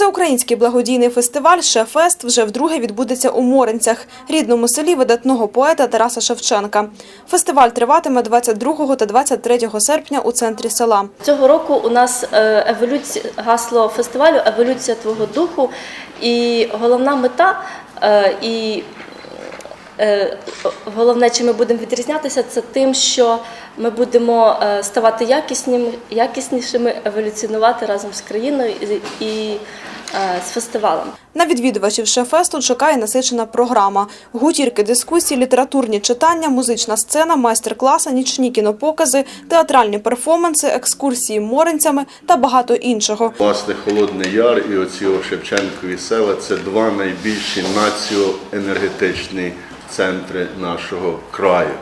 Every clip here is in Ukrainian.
Всеукраїнський благодійний фестиваль «Шефест» вже вдруге відбудеться у Моринцях, рідному селі видатного поета Тараса Шевченка. Фестиваль триватиме 22 та 23 серпня у центрі села. Цього року у нас е, еволюція гасло фестивалю Еволюція твого духу. І головна мета е, і е, головне, чим ми будемо відрізнятися, це тим, що ми будемо е, ставати якісними, якіснішими, еволюціонувати разом з країною і, і е, з фестивалем. На відвідувачів «Шефесту» чекає насичена програма. Гутірки, дискусії, літературні читання, музична сцена, майстер-класи, нічні кінопокази, театральні перформанси, екскурсії моринцями та багато іншого. Власне, Холодний Яр і оці Шевченкові села це два найбільші націоенергетичні центри нашого краю.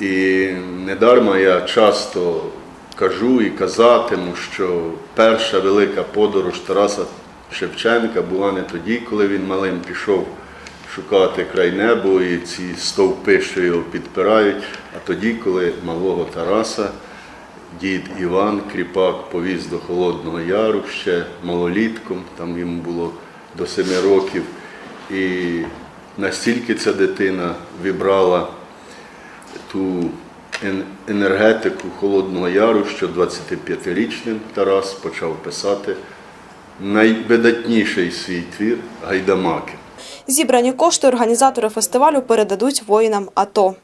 І недарма я часто кажу і казатиму, що перша велика подорож Тараса Шевченка була не тоді, коли він малим пішов шукати край небо і ці стовпи, що його підпирають, а тоді, коли малого Тараса дід Іван Кріпак повіз до Холодного Яру ще малолітком, там йому було до семи років. І настільки ця дитина вібрала ту енергетику Холодного Яру, що 25-річним Тарас почав писати найвидатніший свій твір Гайдамаки. Зібрані кошти організатори фестивалю передадуть воїнам АТО.